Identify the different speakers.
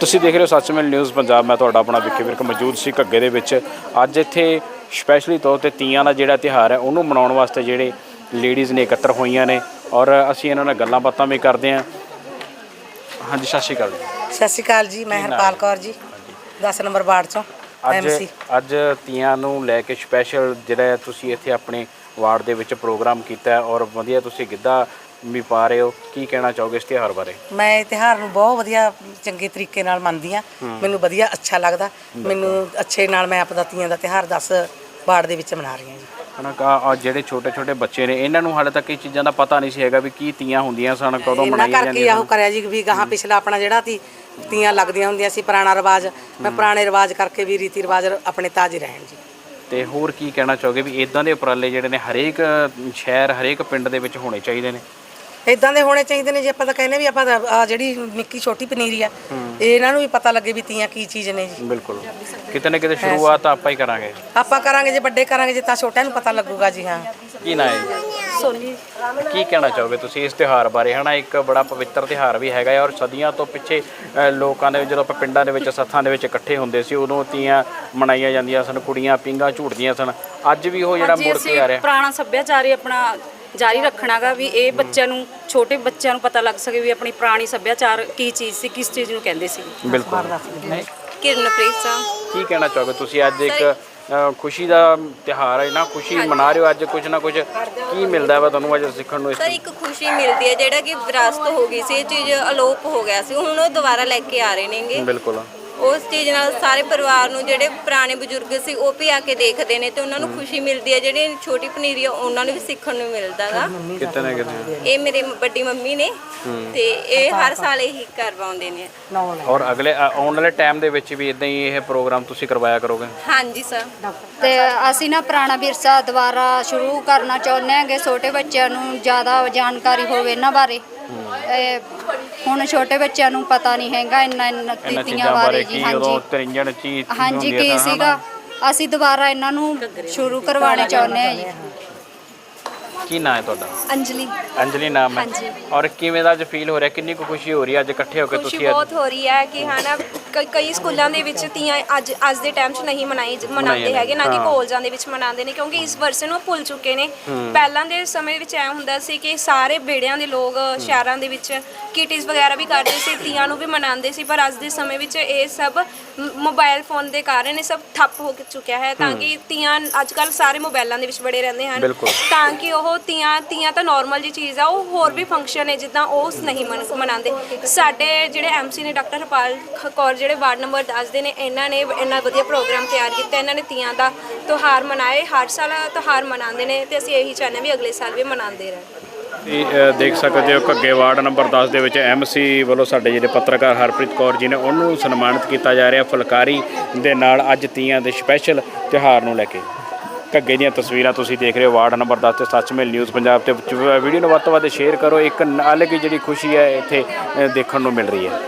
Speaker 1: ਤੁਸੀਂ ਦੇਖ ਰਹੇ ਹੋ ਸੱਚਮੇਲ ਨਿਊਜ਼ ਪੰਜਾਬ। ਮੈਂ ਤੁਹਾਡਾ ਆਪਣਾ ਵਿਖੇ ਵਿਰਕ ਮੌਜੂਦ ਸੀ ਘੱਗੇ ਦੇ ਵਿੱਚ। ਅੱਜ ਇੱਥੇ ਸਪੈਸ਼ਲੀ ਤੌਰ ਤੇ ਤੀਆਂ ਦਾ ਜਿਹੜਾ ਤਿਹਾਰ ਹੈ ਉਹਨੂੰ ਮਨਾਉਣ ਵਾਸਤੇ ਜਿਹੜੇ ਲੇਡੀਜ਼ ਨੇ ਇਕੱਤਰ ਹੋਈਆਂ ਨੇ। ਔਰ ਅਸੀਂ ਇਹਨਾਂ ਨਾਲ ਗੱਲਾਂ ਬਾਤਾਂ ਵੀ ਕਰਦੇ ਹਾਂ। ਹਾਂਜੀ ਸਤਿ ਸ਼੍ਰੀ ਅਕਾਲ ਜੀ।
Speaker 2: ਸਤਿ ਸ਼੍ਰੀ ਅਕਾਲ ਜੀ ਮੈਂ ਹਰਪਾਲ ਕੌਰ ਜੀ 10 ਨੰਬਰ ਵਾਰਡ ਚੋਂ
Speaker 1: ਅੱਜ
Speaker 2: ਐਮਸੀ
Speaker 1: ਅੱਜ ਤੀਆਂ ਨੂੰ ਲੈ ਕੇ ਸਪੈਸ਼ਲ ਜਿਹੜਾ ਤੁਸੀਂ ਇੱਥੇ ਆਪਣੇ ਵਾਰਡ ਦੇ ਵਿੱਚ ਪ੍ਰੋਗਰਾਮ ਕੀਤਾ ਔਰ ਵਧੀਆ ਤੁਸੀਂ ਗਿੱਧਾ ਵੀ ਪਾ ਰਹੇ ਹੋ? ਕੀ ਕਹਿਣਾ ਚਾਹੋਗੇ ਇਸ ਤਿਉਹਾਰ ਬਾਰੇ?
Speaker 2: ਮੈਂ ਇਹ ਤਿਉਹਾਰ ਨੂੰ ਬਹੁਤ ਵਧੀਆ ਚੰਗੇ ਤਰੀਕੇ ਨਾਲ ਮੰਨਦੀ ਆ ਮੈਨੂੰ ਵਧੀਆ ਅੱਛਾ ਲੱਗਦਾ। ਮੈਨੂੰ ਅੱਛੇ ਨਾਲ ਮੈਂ ਆਪਦਾ ਤੀਆਂ ਦਾ ਤਿਉਹਾਰ 10 ਵਾਰਡ ਦੇ ਵਿੱਚ ਮਨਾ ਰਹੀ ਹਾਂ ਜੀ।
Speaker 1: ਹਨਾ ਕਾ ਜਿਹੜੇ ਛੋਟੇ ਛੋਟੇ ਬੱਚੇ ਨੇ ਇਹਨਾਂ ਨੂੰ ਹਾਲੇ ਤੱਕ ਇਹ ਚੀਜ਼ਾਂ ਦਾ ਪਤਾ ਨਹੀਂ ਸੀ ਹੈਗਾ ਵੀ ਕੀ ਤੀਆਂ ਹੁੰਦੀਆਂ ਸਨ ਕਦੋਂ
Speaker 2: ਇਹਨਾਂ
Speaker 1: ਮਨਾਈਆਂ
Speaker 2: ਕਰਕੇ
Speaker 1: ਜਾਂਦੀਆਂ
Speaker 2: ਆਹੋ ਕਰਿਆ ਜੀ ਵੀ ਗਾਹਾਂ ਪਿਛਲਾ ਆਪਣਾ ਜਿਹੜਾ ਤੀ ਤੀਆਂ ਲੱਗਦੀਆਂ ਹੁੰਦੀਆਂ ਸੀ ਪੁਰਾਣਾ ਰਿਵਾਜ। ਮੈਂ ਪੁਰਾਣੇ ਰਿਵਾਜ ਕਰਕੇ ਵੀ ਰੀਤੀ ਰਿਵਾਜ ਆਪਣੇ ਤਾਜ ਰਹਿਣ ਜੀ।
Speaker 1: ਤੇ ਹੋਰ ਕੀ ਕਹਿਣਾ ਚਾਹੋਗੇ ਵੀ ਇਦਾਂ ਦੇ ਉਪਰਾਲੇ ਜਿਹੜੇ ਨੇ ਹਰੇਕ ਸ਼ਹਿਰ ਹਰੇਕ ਪਿੰਡ ਦੇ ਵਿੱਚ ਹੋਣੇ ਚਾਹੀਦੇ ਨੇ?
Speaker 2: ਇਦਾਂ ਦੇ ਹੋਣੇ ਚਾਹੀਦੇ ਨੇ ਜੇ ਆਪਾਂ ਤਾਂ ਕਹਿੰਦੇ ਵੀ ਆਪਾਂ ਤਾਂ ਆਹ ਜਿਹੜੀ ਨਿੱਕੀ ਛੋਟੀ ਪਨੀਰੀ ਆ ਇਹ ਇਹਨਾਂ ਨੂੰ ਵੀ ਪਤਾ ਲੱਗੇ ਵੀ ਤੀਆਂ ਕੀ ਚੀਜ਼ ਨੇ ਜੀ।
Speaker 1: ਬਿਲਕੁਲ। ਕਿਤੇ ਨਾ ਕਿਤੇ ਸ਼ੁਰੂਆਤ ਆਪਾਂ ਹੀ ਕਰਾਂਗੇ।
Speaker 2: ਆਪਾਂ ਕਰਾਂਗੇ ਜੇ ਵੱਡੇ ਕਰਾਂਗੇ ਜੇ ਤਾਂ ਛੋਟਿਆਂ ਨੂੰ ਪਤਾ ਲੱਗੂਗਾ ਜੀ ਹਾਂ।
Speaker 1: ਕੀ ਨਾ ਹੈ ਸੋਨੀ। ਕੀ ਕਹਿਣਾ ਚਾਹੋਗੇ ਤੁਸੀਂ ਇਸ ਤਿਉਹਾਰ ਬਾਰੇ? ਹਨਾ ਇੱਕ ਬੜਾ ਪਵਿੱਤਰ ਤਿਉਹਾਰ ਵੀ ਹੈਗਾ ਹੈ ਔਰ ਸਦੀਆਂ ਤੋਂ ਪਿੱਛੇ ਅ, ਲੋਕਾਂ ਦੇ ਜਦੋਂ ਆਪਾਂ ਪਿੰਡਾਂ ਦੇ ਵਿੱਚ ਸੱਥਾਂ ਦੇ ਵਿੱਚ ਇਕੱਠੇ ਹੁੰਦੇ ਸੀ ਉਦੋਂ ਤੀਆਂ ਮਨਾਈਆਂ ਜਾਂਦੀਆਂ ਸਨ ਕੁੜੀਆਂ ਪਿੰਗਾ ਝੂਟਦੀਆਂ ਸਨ। ਅੱਜ ਵੀ ਉਹ ਜਿਹੜਾ ਮੁੜ ਕੇ ਆ ਰਿਹਾ।
Speaker 3: ਪੁਰਾਣਾ ਸੱਭਿਆਚਾਰ ਹੀ ਆਪਣਾ ਜਾਰੀ ਰੱਖਣਾਗਾ ਵੀ ਇਹ ਬੱਚਿਆਂ ਨੂੰ ਛੋਟੇ ਬੱਚਿਆਂ ਨੂੰ ਪਤਾ ਲੱਗ ਸਕੇ ਵੀ ਆਪਣੀ ਪੁਰਾਣੀ ਸੱਭਿਆਚਾਰ ਕੀ ਚੀਜ਼ ਸੀ ਕਿਸ ਚੀਜ਼ ਨੂੰ ਕਹਿੰਦੇ ਸੀ।
Speaker 1: ਬਿਲਕੁਲ।
Speaker 4: ਕਿਰਨਪ੍ਰੀਤ ਸਿੰਘ
Speaker 1: ਕੀ ਕਹਿਣਾ ਚਾਹੋਗੇ ਤੁਸੀਂ? ਅੱਜ ਇੱਕ ਅ, ਖੁਸ਼ੀ ਦਾ ਤਿਉਹਾਰ ਹੈ ਨਾ ਖੁਸ਼ੀ ਮਨਾ ਰਹੇ ਹੋ ਅੱਜ ਕੁਝ ਨਾ ਕੁਝ ਕੀ ਮਿਲਦਾ ਵਾ ਤੁਹਾਨੂੰ ਅੱਜ ਸਿੱਖਣ ਨੂੰ ਇਸ
Speaker 4: ਸਰ ਇੱਕ ਖੁਸ਼ੀ ਮਿਲਦੀ ਹੈ ਜਿਹੜਾ ਕਿ ਵਿਰਾਸਤ ਹੋ ਗਈ ਸੀ ਇਹ ਚੀਜ਼ ਅਲੋਪ ਹੋ ਗਿਆ ਸੀ ਹੁਣ ਉਹ ਦੁਬਾਰਾ ਲੈ ਕੇ ਆ ਰਹੇ ਨੇਗੇ।
Speaker 1: ਬਿਲਕੁਲ।
Speaker 4: ਉਸ ਚੀਜ਼ ਨਾਲ ਸਾਰੇ ਪਰਿਵਾਰ ਨੂੰ ਜਿਹੜੇ ਪੁਰਾਣੇ ਬਜ਼ੁਰਗ ਸੀ ਉਹ ਵੀ ਆ ਕੇ ਦੇਖਦੇ ਨੇ ਤੇ ਉਹਨਾਂ ਨੂੰ ਖੁਸ਼ੀ ਮਿਲਦੀ ਹੈ। ਜਿਹੜੇ ਛੋਟੀ ਪਨੀਰੀ ਆ ਉਹਨਾਂ ਨੂੰ ਵੀ ਸਿੱਖਣ ਨੂੰ ਮਿਲਦਾਗਾ
Speaker 1: ਕਿਤੇ ਨਾ ਕਿਤੇ
Speaker 4: ਇਹ ਮੇਰੇ ਵੱਡੀ ਮੰਮੀ ਨੇ ਤੇ ਇਹ ਹਰ ਸਾਲ ਇਹੀ ਕਰਵਾਉਂਦੇ ਨੇ।
Speaker 1: ਔਰ ਅਗਲੇ ਅ, ਆਉਣ ਵਾਲੇ ਟਾਈਮ ਦੇ ਵਿੱਚ ਵੀ ਇਦਾਂ ਹੀ ਇਹ ਪ੍ਰੋਗਰਾਮ ਤੁਸੀਂ ਕਰਵਾਇਆ ਕਰੋਗੇ?
Speaker 4: ਹਾਂਜੀ ਸਰ
Speaker 5: ਤੇ ਅਸੀਂ ਨਾ ਪੁਰਾਣਾ ਵਿਰਸਾ ਦੁਬਾਰਾ ਸ਼ੁਰੂ ਕਰਨਾ ਚਾਹੁੰਦੇ ਹਾਂਗੇ ਛੋਟੇ ਬੱਚਿਆਂ ਨੂੰ ਜ਼ਿਆਦਾ ਜਾਣਕਾਰੀ ਹੋਵੇ ਇਹਨਾਂ ਬਾਰੇ। ਇਹ ਹੁਣ ਛੋਟੇ ਬੱਚਿਆਂ ਨੂੰ ਪਤਾ ਨਹੀਂ ਹੈਗਾ ਇੰਨਾ ਇੰਨਾ
Speaker 1: ਇਹਨਾਂ
Speaker 5: ਤੀਤੀਆਂ
Speaker 1: ਚੀਜ਼ਾਂ ਬਾਰੇ
Speaker 5: ਬਾਰੇ
Speaker 1: ਕੀ
Speaker 5: ਜੀ
Speaker 1: ਉਦੋਂ
Speaker 5: ਹਾਂਜੀ।
Speaker 1: ਤਰਿੰਜਣ
Speaker 5: ਹਾਂਜੀ ਕੀ
Speaker 1: ਹਨਾ?
Speaker 5: ਸੀਗਾ? ਅਸੀਂ ਦੁਬਾਰਾ ਇਹਨਾਂ ਨੂੰ ਸ਼ੁਰੂ ਕਰਵਾਉਣੇ ਚਾਹੁੰਦੇ ਹਾਂ ਜੀ।
Speaker 1: ਕੀ ਨਾਂ ਹੈ ਤੁਹਾਡਾ?
Speaker 5: ਅੰਜਲੀ।
Speaker 1: ਅੰਜਲੀ ਨਾਮ ਹੈ।
Speaker 5: ਹਾਂਜੀ।
Speaker 1: ਔਰ ਕਿਵੇਂ ਦਾ ਅੱਜ ਫੀਲ ਹੋ ਰਿਹਾ? ਕਿੰਨੀ ਕੁ ਖੁਸ਼ੀ ਹੋ ਰਹੀ ਹੈ ਅੱਜ ਇਕੱਠੇ ਹੋ ਕੇ
Speaker 6: ਖੁਸ਼ੀ
Speaker 1: ਤੁਸੀਂ ਅੱਜ?
Speaker 6: ਬਹੁਤ ਹੋ ਰਹੀ ਹੈ ਕਿ ਹਨਾ ਕਈ- ਕਈ ਸਕੂਲਾਂ ਦੇ ਵਿੱਚ ਤੀਆਂ ਅੱਜ ਅੱਜ ਦੇ ਟਾਈਮ 'ਚ ਨਹੀਂ ਮਨਾਈ ਮਨਾਉਂਦੇ ਹੈਗੇ ਨਾ ਕਿ
Speaker 1: ਹਾਂ।
Speaker 6: ਕਾਲਜਾਂ ਦੇ ਵਿੱਚ ਮਨਾਉਂਦੇ ਨੇ ਕਿਉਂਕਿ ਇਸ ਵਰਸੇ ਨੂੰ ਉਹ ਭੁੱਲ ਚੁੱਕੇ ਨੇ। ਪਹਿਲਾਂ ਦੇ ਸਮੇਂ ਵਿੱਚ ਐ ਹੁੰਦਾ ਸੀ ਕਿ ਸਾਰੇ ਬੇੜਿਆਂ ਦੇ ਲੋਕ ਸ਼ਹਿਰਾਂ ਦੇ ਵਿੱਚ ਕਿਟੀਜ਼ ਵਗੈਰਾ ਵੀ ਕਰਦੇ ਸੀ ਤੀਆਂ ਨੂੰ ਵੀ ਮਨਾਉਂਦੇ ਸੀ ਪਰ ਅੱਜ ਦੇ ਸਮੇਂ ਵਿੱਚ ਇਹ ਸਭ ਮ- ਮੋਬਾਈਲ ਫੋਨ ਦੇ ਕਾਰਨ ਇਹ ਸਭ ਠੱਪ ਹੋ ਚੁੱਕਿਆ ਹੈ ਤਾਂ ਕਿ ਤੀਆਂ ਅੱਜ ਕੱਲ ਸਾਰੇ ਮੋਬਾਈਲਾਂ ਦੇ ਵਿੱਚ ਬੜੇ ਰਹਿੰਦੇ ਹਨ।
Speaker 1: ਬਿਲਕੁਲ।
Speaker 6: ਤਾਂ ਕਿ ਉਹ ਤੀਆਂ ਤੀਆਂ ਤਾਂ ਨਾਰਮਲ ਜੀ ਚੀਜ਼ ਆ ਉਹ ਹੋਰ ਵੀ ਫੰਕਸ਼ਨ ਹੈ ਜਿੱਦਾਂ ਉਹ ਨਹੀਂ ਮਨ- ਮਨਾਉਂਦੇ। ਸਾਡੇ ਜਿਹੜੇ ਐਮਸੀ ਨੇ ਡਾਕਟਰ ਹਰਪਾਲ ਖ- ਕੌਰ ਜਿਹੜੇ ਵਾਰਡ ਨੰਬਰ 10 ਦੇ ਨੇ ਇਹਨਾਂ ਨੇ ਇੰਨਾ ਵਧੀਆ ਪ੍ਰੋਗਰਾਮ ਤਿਆਰ ਕੀਤਾ ਇਹਨਾਂ ਨੇ ਤੀਆਂ ਦਾ ਤਿਉਹਾਰ ਮਨਾਏ ਹਰ ਸਾਲ ਤਿਉਹਾਰ ਮਨਾਉਂਦੇ ਨੇ ਤੇ ਅਸੀਂ ਇਹੀ ਚਾਹੁੰਦੇ ਹਾਂ ਵੀ ਅਗਲੇ ਸਾਲ ਵੀ ਮਨਾਉਂਦੇ ਰਹਿਣ
Speaker 1: ਇਹ ਅ, ਦੇਖ ਸਕਦੇ ਹੋ ਘੱਗੇ ਵਾਰਡ ਨੰਬਰ 10 ਦੇ ਵਿੱਚ ਐਮਸੀ ਵੱਲੋਂ ਸਾਡੇ ਜਿਹੜੇ ਪੱਤਰਕਾਰ ਹਰਪ੍ਰੀਤ ਕੌਰ ਜੀ ਨੇ ਉਹਨੂੰ ਸਨਮਾਨਿਤ ਕੀਤਾ ਜਾ ਰਿਹਾ ਫੁਲਕਾਰੀ ਦੇ ਨਾਲ ਅੱਜ ਤੀਆਂ ਦੇ ਸਪੈਸ਼ਲ ਤਿਉਹਾਰ ਨੂੰ ਲੈ ਕੇ। ਘੱਗੇ ਦੀਆਂ ਤਸਵੀਰਾਂ ਤੁਸੀਂ ਦੇਖ ਰਹੇ ਹੋ ਵਾਰਡ ਨੰਬਰ 10 ਤੇ ਸੱਚਮੇਲ ਨਿਊਜ਼ ਪੰਜਾਬ ਤੇ ਵੀਡੀਓ ਨੂੰ ਵੱਧ ਤੋਂ ਵੱਧ ਸ਼ੇਅਰ ਕਰੋ। ਇੱਕ ਅਲੱਗ ਹੀ ਜਿਹੜੀ ਖੁਸ਼ੀ ਹੈ ਇੱਥੇ ਦੇਖਣ ਨੂੰ ਮਿਲ ਰਹੀ ਹੈ।